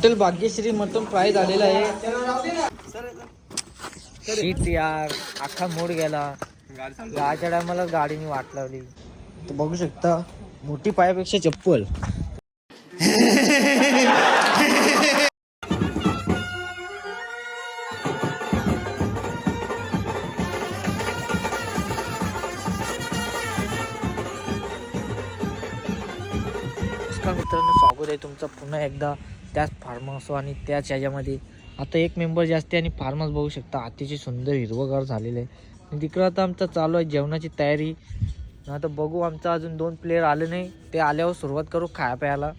Hotel Bhagyashree mutton fry झालेला आहे. Sheet यार अख्खा मूड गेला. गाच्या टायमाला गाडीने वाट लावली. तर बघू शकता मोठी पायापेक्षा चप्पल. मित्रांनो स्वागत आहे तुमचं पुन्हा एकदा. फार्म आणि त्याच ह्याच्यामध्ये आता एक मेंबर जास्ती आणि फार्म बघू शकता. अतिशय सुंदर हिरवगार झालेलं आहे. आणि तिकडं आता आमचं चालू आहे जेवणाची तयारी. आता बघू आमचं अजून दोन प्लेअर आले नाही. ते आल्यावर सुरुवात करू खाया प्यायला.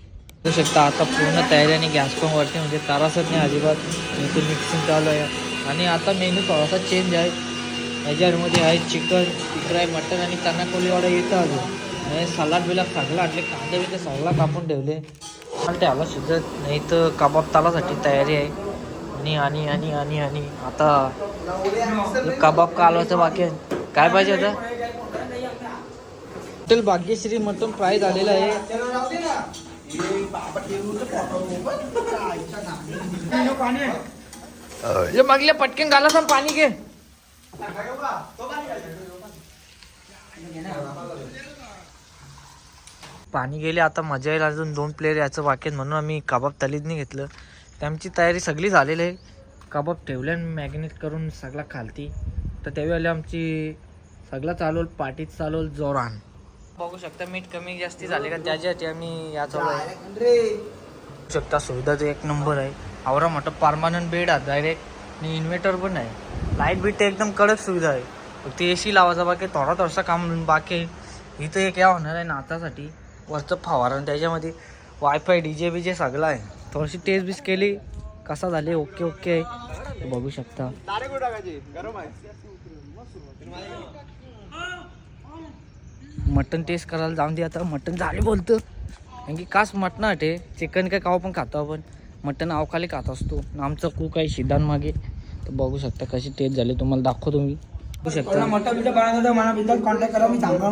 बघू शकता आता पूर्ण तयारी आणि गॅस पण वरती म्हणजे तारासच नाही अजिबात. इथे मिक्सिंग चालू आहे. आणि आता मेनू थोडासा चेंज आहे. याच्यामध्ये आहे चिकन तिकडं आहे मटन आणि चना कोलीवाडा येतं अजून. आणि सलाड बिलाड सगळं आणले. कांदे बिंदे सगळा कापून ठेवले. पण त्याला सुद्धा नाही तर कबाब तालासाठी तयारी आहे. आणि आणि आणि आणि आणि. आता कबाब कालवायचं बाकी काय पाहिजे होतं हॉटेल भाग्यश्री मटन फ्राय झालेलं आहे. मागल्या पटकन घाला पण पाणी घे. पाणी गेले आता मजा येईल अजून दोन प्लेअर याचं बाकी म्हणून आम्ही कबाब तलीदनी घेतलं. तर आमची तयारी सगळी झालेली आहे. कबाब ठेवले आणि मॅग्नेट करून सगळा खालती. तर त्यावेळेला आमची सगळा चालवल पाठीत चालवल जोरान. बघू शकता मीठ कमी जास्ती झाले का? त्याच्यासाठी आम्ही या चालू शकता सुविधा तर एक नंबर आहे. आवरा मोठं परमानंट बेड आहे डायरेक्ट आणि इन्व्हर्टर पण आहे. लाइट बीट एकदम कडक सुविधा आहे. फक्त ए सी लावायचा बाकी थोडा थोडासा काम बाकी आहे. इथं एक या होणार आहे नाचासाठी वरचं फवार आणि त्याच्यामध्ये wifi D J B J सगळं आहे. थोडीशी टेस्ट बीस केली. कसा झाले? ओके ओके आहे बघू शकता. मटन टेस्ट करायला जाऊन दे आता. मटन झाले बोलतं. कारण की कास मटण आहे चिकन काय काव पण खातो आपण. मटन अवखाली खात असतो. आमचं आमचा कुक आहे शिदान मागे. तर बघू शकता कशी टेस्ट झाली. तुम्हाला दाखवतो मी. शकता. मोठा बिजा बनवता मला कॉन्टॅक्ट करा मी सांगा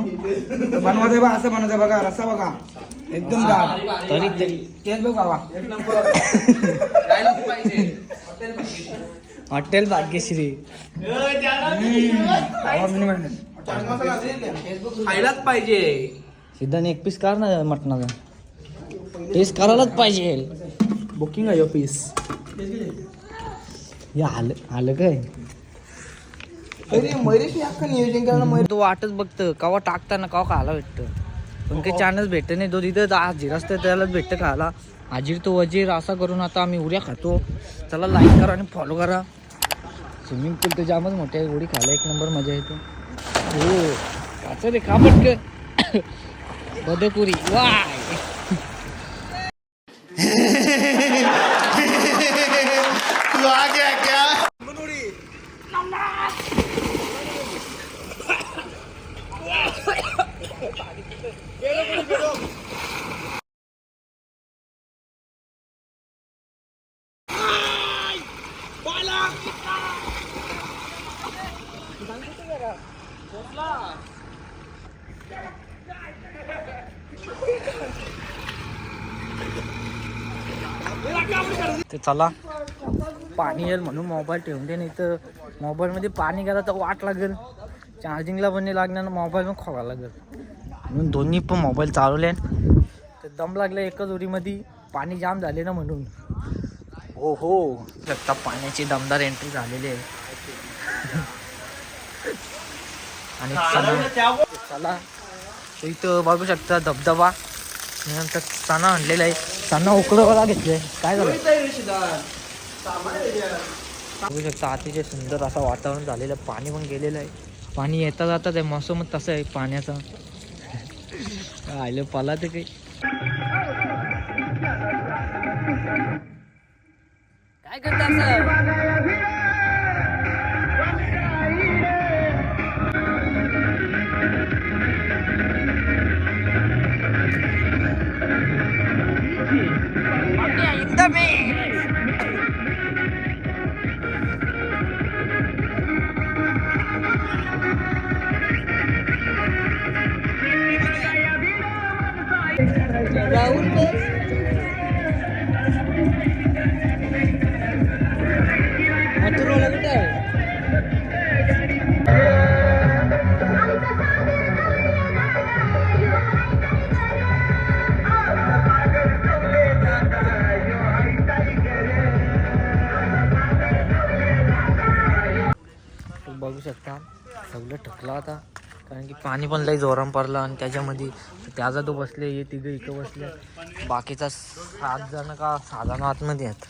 बनवते बा असं बनवते बघा रस्सा बघा. एकदम गार तरी तेच बघ बाबा हॉटेल भाग्यश्री. खायलाच पाहिजे. सिद्धांत एक पीस काढ ना मटणाचा टेस्ट करायलाच पाहिजे. बुकिंग आहे पीस हे आलं आलं काय अरे मयुरेश अख्खं नियोजन करणं तो वाटच बघतं कवा टाकताना कवा खायला भेटतं. पण काही चानच भेटत नाही तो तिथं हाजीर असतं त्यालाच भेटतं खायला. हाजीर तो वजीर असा करून आता आम्ही उड्या खातो. चला लाईक करा आणि फॉलो करा. स्विमिंग पूल तर जामच मोठे आहे उडी खायला एक नंबर मजा येते. हो काच रे का पटक बदकुरी वाय. ते चला. पाणी येईल म्हणून मोबाईल ठेवून दे नाही तर मोबाईलमध्ये पाणी गेला तर वाट लागेल. चार्जिंगला पण नाही लागणार मोबाईल पण खोवा लागेल. म्हणून दोन्ही पण मोबाईल चालवले तर दम लागला एकच उरीमध्ये पाणी जाम झाले ना म्हणून. हो हो आता पाण्याची दमदार एंट्री झालेली आहे. आणि चला चला. तर इथं बघू शकता धबधबा. नंतर चणा आणलेला आहे. चणा उकडवायला घेतलंय. काय झालं? बघू शकता अतिशय सुंदर असं वातावरण झालेलं आहे. पाणी पण गेलेलं आहे. पाणी येता जाता ते मौसम तसं आहे पाण्याचा. आलं पाला ते काही. काय करता California in. Raúl Gómez. सगळं ठकलं आता. कारण की पाणी पण लई जोराम पडलं आणि त्याच्यामध्ये त्याचा तो बसले हे तिघं इथं बसले. बाकीचा सात जण का सहा जण आतमध्ये आहेत.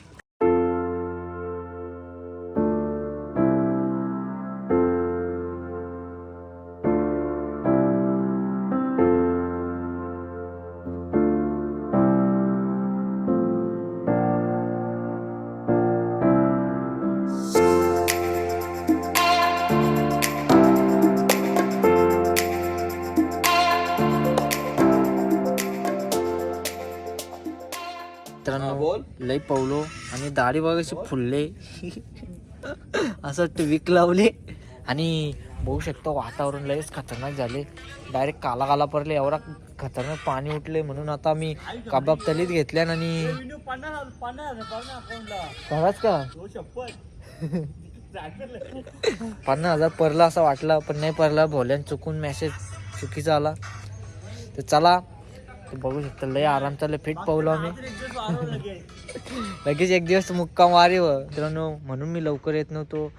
लई पवलो आणि दाढी बघायची फुलले. असं विक लावले. आणि बघू शकतो वातावरण लयच खतरनाक झाले. डायरेक्ट काला काला पडले. एवढा खतरनाक पाणी उठले म्हणून आता मी कबाब तलीत घेतल्या आणि खरंच का? पन्नास हजार परला असं वाटलं पण नाही परला भोल्यान चुकून मेसेज चुकीचा आला. तर चला बघू शकता लय आराम चाललं फिट पावलो आम्ही. लगेच एक दिवस मुक्काम वारी व. मित्रांनो म्हणून मी लवकर येत नव्हतो.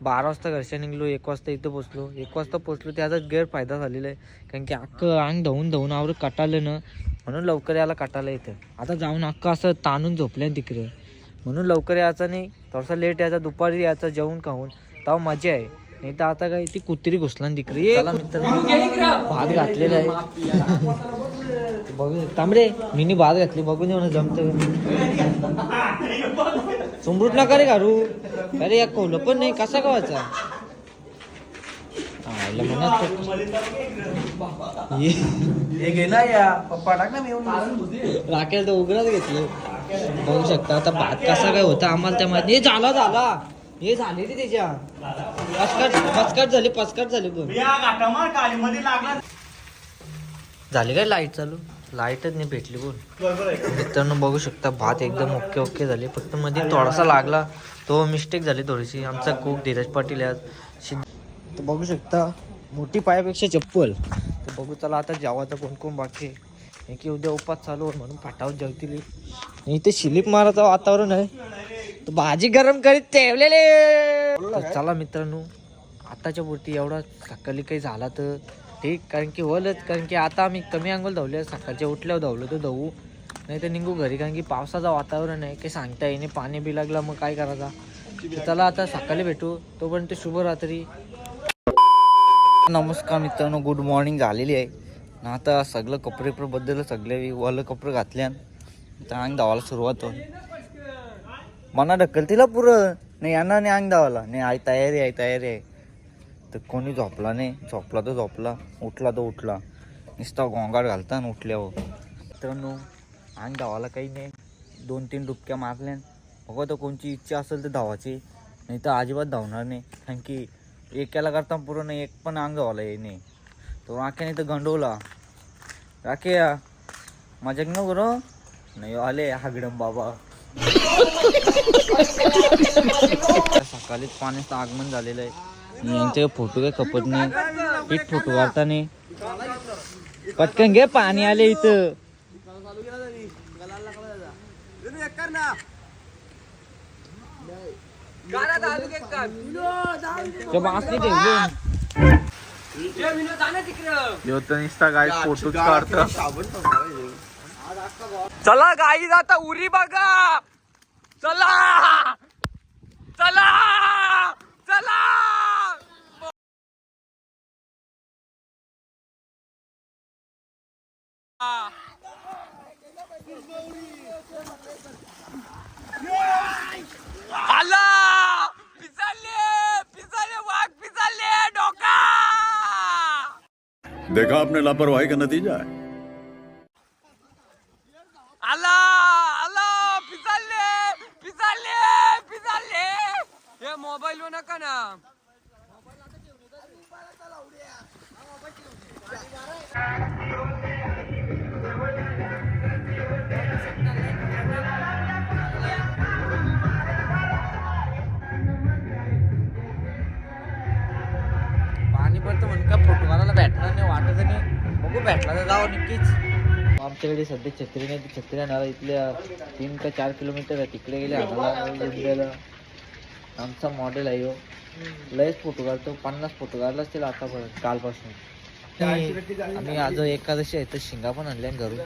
बारा वाजता घरच्या निघलो एक वाजता इथं पोचलो एक वाजता पोचलो त्याचा गैरफायदा झालेला आहे. कारण की अख्खं अंग धावून धावून आवर कटालं ना म्हणून लवकर यायला काटायला येतं आता जाऊन अख्खं असं ताणून झोपल्या तिकडे. म्हणून लवकर यायचं नाही थोडासा लेट यायचा दुपारी यायचा जेवून खाऊन. तेव्हा मजा आहे. नाही तर आता काय ती कुत्री घुसला तिकडे. ये भात घातलेला आहे. बघू. तांबडे मिनी भात घातली बघून येऊ ना जमत सुमरूट नका रे घालू. अरे या कौलं पण नाही कसा गावाचा राखेल तर उघडच घेतलं. बघू शकता आता भात कसा काय होता आम्हाला त्या माहिती हे झाला झाला. हे झाले रे त्याच्या. पचकाट पचकाट झाली पचकाट झाली पण. झाली काय लाइट चालू? लाईटच नाही भेटली बोल. मित्रांनो बघू शकता भात एकदम ओके ओके झाले. फक्त मध्ये थोडासा लागला. तो मिस्टेक झाली थोडीशी. आमचा कुक धीरज पाटील आज तर बघू शकता मोठी पायापेक्षा चप्पल. तर बघू चला आता जेवायचं कोण कोण बाकी आहे. की उद्या उपास चालू म्हणून फाटावर जेवतील. इथे शिलीप माराचं वातावरण आहे. तर भाजी गरम करीत ठेवलेले. चला मित्रांनो आताच्या पुरती एवढा सकाळी काही झाला तर ठीक कारण की होलच कारण की आता आम्ही कमी अंगोल धावले सकाळच्या उठल्यावर धावलो तर धावू. नाही तर निघू घरी कारण की पावसाचं वातावरण आहे काही सांगता येईने पाणी बी लागलं मग काय करायचा? तर चला आता सकाळी भेटू तोपर्यंत शुभरात्री. नमस्कार मित्रांनो गुड मॉर्निंग झालेली आहे. ना आता सगळं कपडे बद्दल सगळे वालं कपडे घातल्यान. तर अंग धावायला सुरुवात होईल. मना ढकलतीला पुरं. नाही यांना नाही अंग धावायला. नाही आई तयारी आहे तयारी आहे. तर कोणी झोपला नाही. झोपला तर झोपला उठला तर उठला. नुसता गोंगाट घालता आणि उठल्यावर. मित्रांनो आणि धावायला काही नाही. दोन तीन डुबक्या मारल्यान. बघा तर कोणची इच्छा असेल तर धावायची. नाही तर अजिबात धावणार नाही. कारण की एकाला करता पूर्ण एक पण अंग धावायला ये नाही. तो राख्याने तर गंडवला. राखे मजा न करो नाही आले हागडम बाबा. सकाळीच पाण्याचं आगमन झालेलं आहे. यांचे फोटो काय कपत नाही. पीठ फोटो काढता नाही. पटकन घे पाणी आले इथं. ते फोटो काढता. चला गाई जाता उरी बघा. चला. चला. चला. आला! पिसाले पिसाले वाघ पिसाले डोका! देखा आपने लापरवाही का नतीजा है। जावं नक्कीच. आमच्याकडे सध्या छत्री नाही छत्रिया छत्री आणायला इथल्या तीन का चार किलोमीटर आहे. तिकडे गेले आम्हाला आमचा मॉडेल आहे हो. लयच फोटो काढतो पन्नास फोटो काढला असतील आतापर्यंत कालपासून. आम्ही आज एकादशी आहे तर शिंगा पण आणल्या घरून.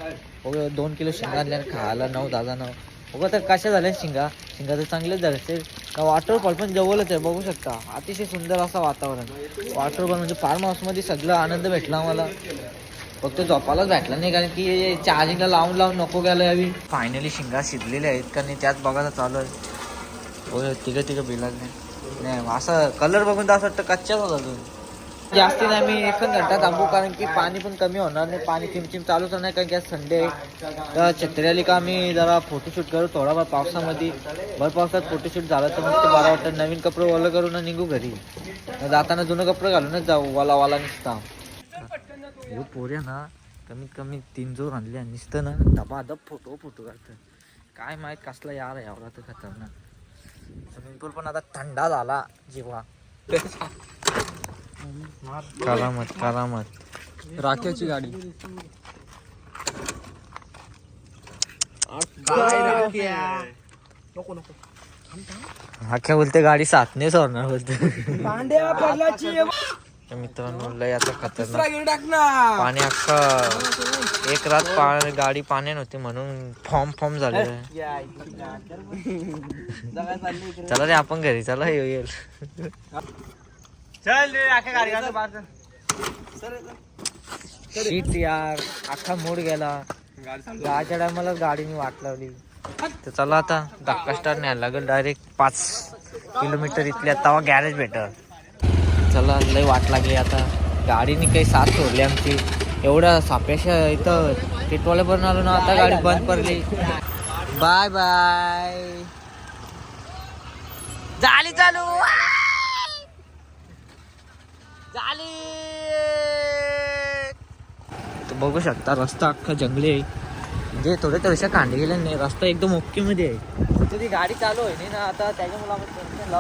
हो दोन किलो शिंगा आणल्या खायला नऊ दादा नऊ हो तर कशा झाल्या शिंगा? शिंगा तर चांगलेच झाले. ते वॉटरफॉल पण जवळच आहे बघू शकता. अतिशय सुंदर असं वातावरण. वॉटरफॉल म्हणजे फार्म हाऊसमध्ये सगळं आनंद भेटला आम्हाला. फक्त झोपायलाच भेटला नाही कारण की चार्जिंगला लावून लावून नको गेलं यावी फायनली शिंगा शिजलेल्या आहेत कारण त्याच बघायला चालू आहे. हो तिघं तिघं बिलाल नाही. नाही असं कलर बघून तर असं वाटतं कच्चाच होता अजून. जास्ती नाही मी एकच घंटा थांबू कारण की पाणी पण कमी होणार नाही पाणी चिमचिम चालूच नाही कारण की आज संडे आहे. तर छत्री आली का आम्ही जरा फोटोशूट करू थोडाफार पावसामध्ये. भर पावसात फोटोशूट झालं तर मग ते बरं वाटतं. नवीन कपडे ओलं करून निघू घरी. जाताना जुनं कपडे घालूनच जाऊ वाला वाला निसता हो पोऱ्या ना कमीत कमी तीन जोर आणले आणि नुसतं ना दबादब फोटो फोटो काढतं काय माहीत कसला यार एवढा तर खतरनाक. स्विमिंग पूल पण आता थंडा झाला जीवा करामत करामत. राख्याची गाडी. हा काय बोलते गाडी साथने सोडणार बोलते. मित्रांनो लय आता खतरनाक पाणी अख्खा एक रात पा गाडी पाणी नव्हती म्हणून फॉर्म फॉर्म झालेलं आहे. चला रे आपण घरी चला येऊ येईल चल. रे शीट यार अख्खा मूड गेला. गाच्या टायमाला गाडीने वाट लावली. तर चला आता धक्का स्टार न्यायला लागेल. डायरेक्ट पाच किलोमीटर इथल्या तवा गॅरेज भेटल. चला लय वाट लागली आता. गाडीने काही साथ सोडली आमची. एवढं सापेक्षा इथं पण आलो ना आता गाडी बंद पडली. Bye bye. झाली चालू. झाली. बघू शकता रस्ता अख्खा जंगली आहे. म्हणजे थोडे थोडेशा कांडे गेले नाही रस्ता एकदम ओके मध्ये आहे. फक्त ती गाडी चालू आहे ना आता त्याच्यामुळे आपण टेन्शन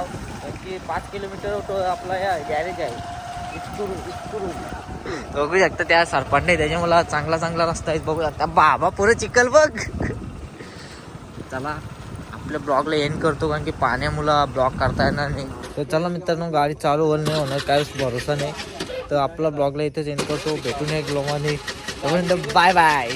की पाच किलोमीटर तो आपला या गॅरेज आहे. इस्कुरू इस्कुरू बघू शकता त्या सरपंच त्याच्यामुळे चांगला चांगला रस्ता आहे. बघू शकता. बाबा पुरं चिखल बघ. चला आपल्या ब्लॉगला एंड करतो कारण की पाण्यामुळं ब्लॉग करता येणार नाही. तर चला मित्रांनो गाडी चालू होईल नाही होणार काहीच भरोसा नाही. तर आपला ब्लॉगला इथेच एंड करतो. भेटून एक ब्लॉगमध्ये बाय बाय